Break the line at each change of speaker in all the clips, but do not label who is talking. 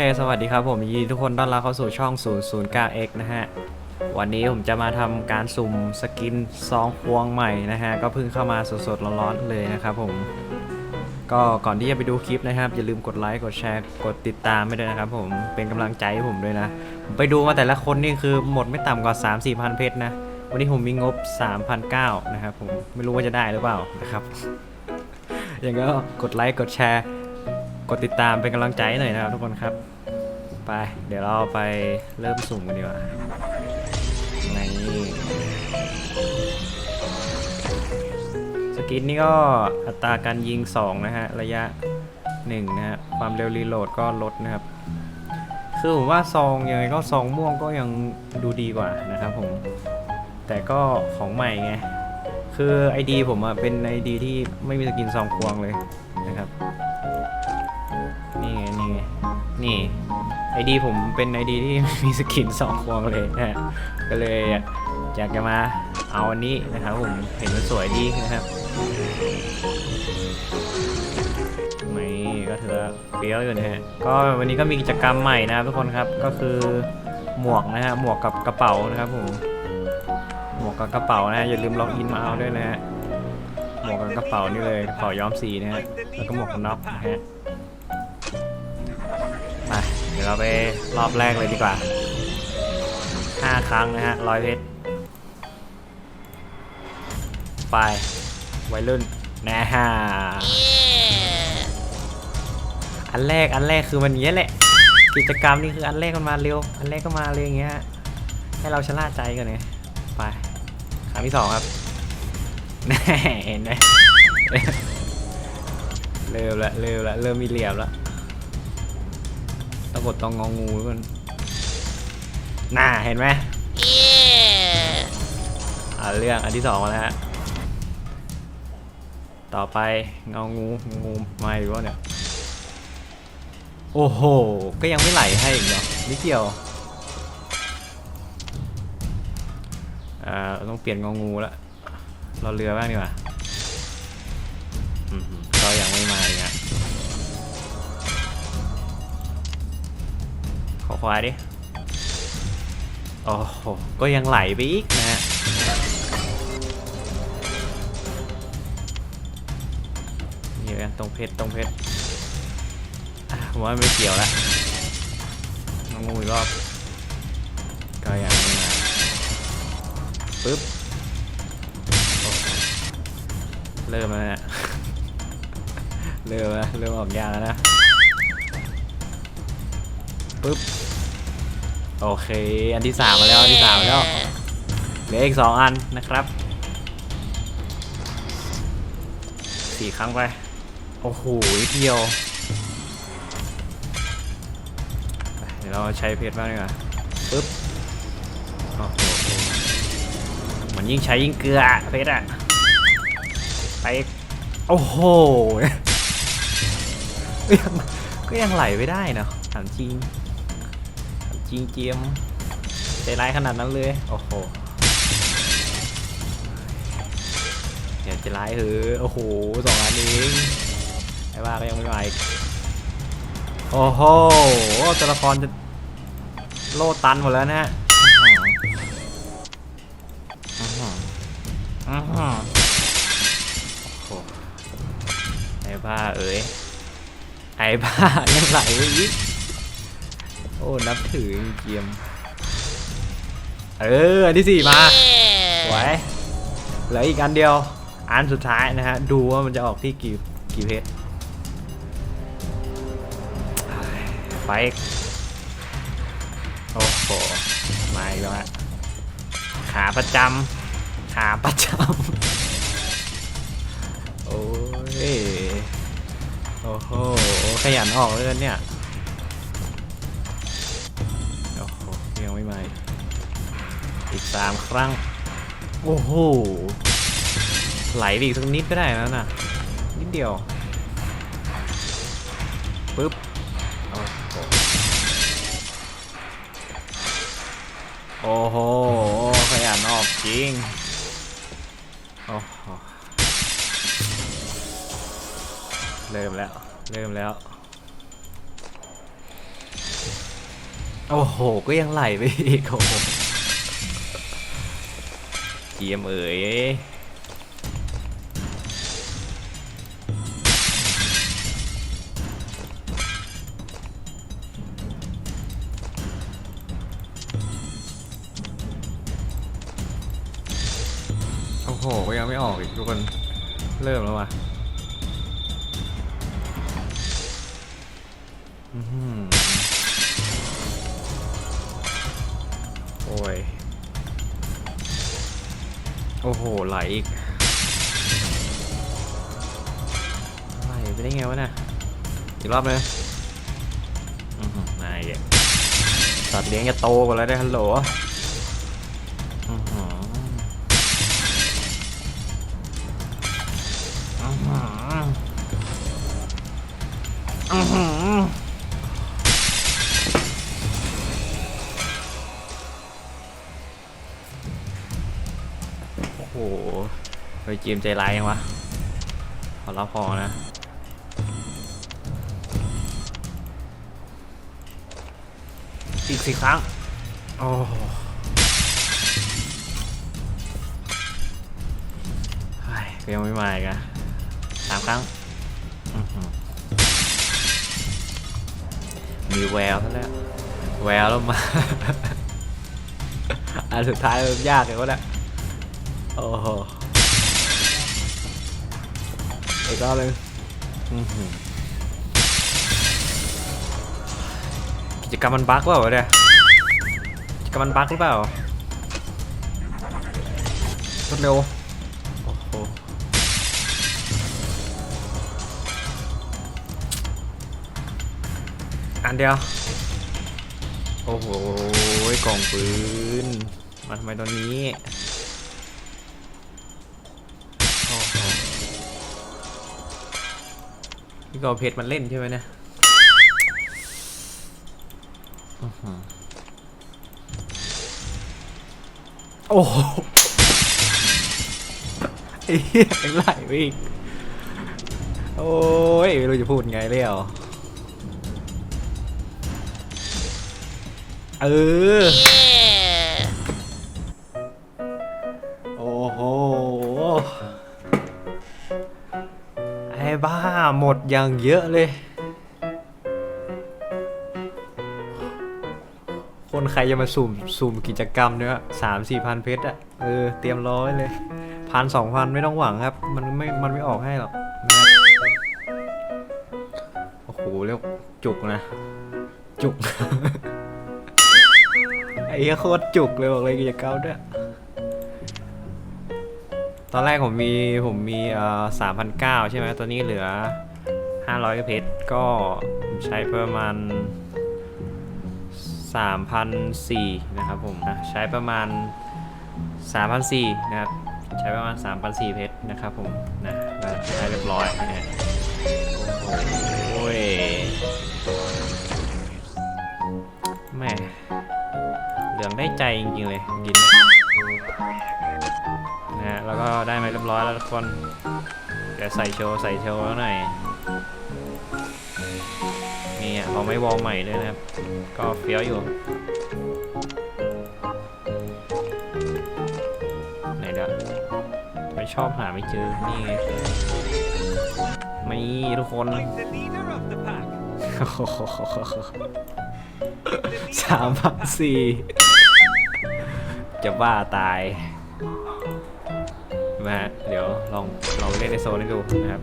เคสวัสดีครับผมยินดีทุกคนต้อนรับเข้าสู่ช่อง 009x นะฮะ วันนี้ผมจะมาทำการสุ่มสกินซองควงใหม่นะฮะ ก็เพิ่งเข้ามาสดๆร้อนๆเลยนะครับผม ก็ก่อนที่จะไปดูคลิปนะครับ อย่าลืมกดไลค์กดแชร์กดติดตามไปด้วยนะครับผมเป็นกำลังใจให้ผมด้วยนะ ผมไปดูมาแต่ละคนนี่คือหมดไม่ต่ำกว่า 3 4พันเพชรนะ วันนี้ผมมีงบ 3,900นะครับผมไม่รู้ว่าจะได้หรือเปล่านะครับอย่างก็กดไลค์กดแชร์กดติดตามเป็นกำลังใจหน่อยนะครับทุกคนครับ ไป เดี๋ยวเราไปเริ่มสุ่มกันดีกว่าในสกินนี่ก็อัตราการยิง 2 นะฮะ ระยะ 1 นะฮะ ความเร็วรีโหลดก็ลดนะครับ คือผมว่าซองยังไงก็ซองม่วงก็ยังดูดีกว่านะครับผม แต่ก็ของใหม่ไง คือ ID ผมอะเป็น ID ที่ไม่มีสกินซองควงเลยนะครับ นี่ไง นี่ไง นี่ ไอดีผมเป็นไอดีที่มีสกินสองควงเลยนะฮะก็เลยอยากจะมาเอาอันนี้นะครับผมเห็นมันสวยดีนะครับไม่ก็ถือว่าเปรี้ยวอยู่นะฮะก็วันนี้ก็มีกิจกรรมใหม่นะครับทุกคนครับก็คือหมวกนะฮะหมวกกับกระเป๋านะครับผมหมวกกับกระเป๋านะฮะอย่าลืมล็อกอินมาเอาด้วยนะฮะหมวกกับกระเป๋านี่เลยกระเป๋าย้อมสีนะฮะแล้วก็หมวกกันน็อกนะฮะ เดี๋ยวเราไปรอบแรกเลยดีกว่า 5 ครั้งนะฮะร้อยเพชรไปวัยรุ่นนะฮะอันแรกอันแรกคือมันอย่างเงี้ยแหละ กิจกรรมนี่คืออันแรกมันมาเร็ว อันแรกก็มาเลยอย่างเงี้ยให้เราชะล่าใจกันเนี่ยไปครั้งที่สองครับแน่เห็นไหมเริ่มละเริ่มละเริ่มมีเหลี่ยมละ ตะกดตองงองูมันน่าเห็นไหมอ่าเรื่องอันที่สองมาแล้วฮะ ต่อไปเงางูงูมาอีกวะเนี่ย โอ้โห ก็ยังไม่ไหลให้อีกเนาะนิดเดียวอ่าต้องเปลี่ยนเงางูละเราเรือบ้างดีกว่า ขอควายดิ โอ้โห ก็ยังไหลไปอีกนะฮะนี่กันตรงเพชรตรงเพชรอะผมว่าไม่เกี่ยวแล้วน้องงูอีกรอบก็ยังไม่มาปึ๊บ เริ่มแล้วนะเริ่มแล้วเริ่มออกยากแล้วนะปึ๊บ โอเค อันที่สามมาแล้ว อันที่สามมาแล้ว เหลืออีกสองอันนะครับ สี่ครั้งไป โอ้โหนิดเดียวไปเดี๋ยวเราใช้เพชรบ้างดีกว่าปึ๊บโอ้โหมันยิ่งใช้ยิ่งเกลือเพชรอะไปอีกโอ้โห ก็ยังก็ยังไหลไม่ได้เนาะถามจริงถาม จริงเจียมใจร้ายขนาดนั้นเลย โอ้โหอย่าใจร้ายเถอโอ้โหสองอันเองไอ้บ้าก็ยังไม่มาอีกโอ้โหตัวละครจะโลดตันหมดแล้วนะฮะไอ้บ้าเอ๋ยไอ้บ้ายังไหลอีก โอ้นับถือเกียมเอออันที่สี่มาสวยเหลืออีกอันเดียว อันสุดท้ายนะฮะ ดูว่ามันจะออกที่กี่กี่เพชรไปอีกโอ้โหมาอีกแล้วฮะขาประจำขาประจำโอ้ยโอ้โหขยันออกเลยเนี่ย ไม่มาอีกอีกสามครั้ง โอ้โห ไหลไปอีกสักนิดก็ได้แล้วนะนิดเดียวปึ๊บโอ้โหโอ้โหขยันออกจริง โอ้โห เริ่มแล้ว เริ่มแล้ว โอ้โห ก็ยังไหลไปอีกโอ้โหเกียมเอ๋ยโอ้โห ก็ยังไม่ออกอีกทุกคน เริ่มแล้วว่ะ อ้โห ไหลอีก ไหลไปได้ไงวะน่ะ อีกรอบเลยอือหือนายสัตว์เลี้ยงจะโตกว่าแล้วได้ฮัลโหล เฮ้ยจีมใจร้ายยังวะ ขอรับพอนะอีกสี่ครั้ง โอ้ยก็ยังไม่มาอีกอะสามครั้ง มีแววซะแล้ว แววแล้วมา อันสุดท้ายมันยากเลยวะเนี่ยโอ้โห อีกรอบหนึงอื้อหือกิจกรรมมันบั๊กเปล่าวะเนี่ยกิจกรรมมันบั๊กหรือเปล่ารวดเร็วโอ้โหอันเดียว โอ้โหกล่องปืนมาทำไมตอนนี้ี่ก็เพชรมันเล่นใช่ไหมเนี่ยโอ้โหไอ้เหี้ยไหลไปอีกโอ้ยไม่รู้จะพูดไงแล้วเออ หมดอย่างเยอะเลย คนใครจะมาสุ่มสุ่มกิจกรรมเนี่ยสามสี่พันเพชรอะเออเตรียมร้อยเลยพันสองพันไม่ต้องหวังครับ มันไม่มันไม่ออกให้หรอกโอ้โหเรียกจุกนะ จุก ไอ้โคตรจุกเลยบอกเลยกิจกรรมเนี่ยตอนแรกผมมีผมมีเอ่อสามพันเก้าใช่ไหมตอนนี้เหลือ ห้าร้อยเพชรก็ใช้ประมาณสามพันสี่นะครับผมนะใช้ประมาณสามพันสี่นะครับใช้ประมาณสามพันสี่เพชรนะครับผมนะแล้เรียบร้อยนะโอ้ยแม่เหลืองได้ใจจริงๆเลยกินนะฮะแล้วก็ได้มาเรียบร้อยแล้วทุกคนเดี๋ยวใส่โชว์ใส่โชว์แล้วหน่อย นี่อะเขาไม่วอลใหม่ด้วยนะครับ ก็เฟี้ยวอยู่ไหนเดี๋ยวไม่ชอบหาไม่เจอ นี่ไงไม่ทุกคนสามพันสี่จะบ้าตายมาเดี๋ยวลองลองเล่นในโซนให้ดูนะครับ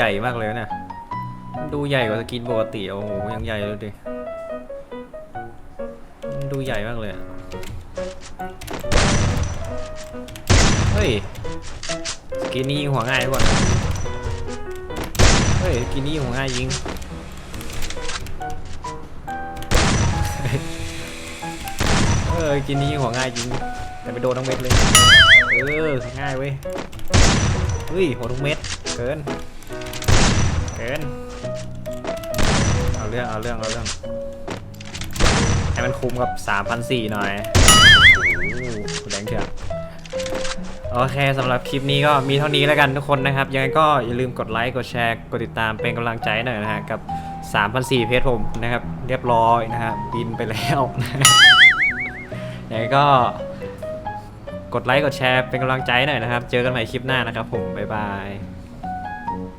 ใหญ่มากเลยนะเนี่ยมันดูใหญ่กว่าสกินปกติโอ้โหยังใหญ่เลยดิมันดูใหญ่มากเลยเฮ้ยสกินนี้ยิงหัวง่ายกว่าเฮ้ยสกินนี้ยิงหัวง่ายยิงเฮ้ยเออสกินนี้ยิงหัวง่ายยิงแต่ไปโดนทั้งเม็ดเลยเออง่ายเว้ยเฮ้ยหัวทุกเม็ดเกิน เกินเอาเรื่องเอาเรื่องเอาเรื่อง ให้มันคุ้มกับ3,400หน่อยโอ้โหแรงเถื่อนโอเคสำหรับคลิปนี้ก็มีเท่านี้แล้วกันทุกคนนะครับ ยังไงก็อย่าลืมกดไลค์กดแชร์กดติดตามเป็นกำลังใจหน่อยนะฮะ กับ3,400เพจผมนะครับ เรียบร้อยนะฮะบินไปแล้วนะยังไงก็กดไลค์กดแชร์เป็นกำลังใจหน่อยนะครับ เจอกันใหม่คลิปหน้านะครับผม บ๊ายบาย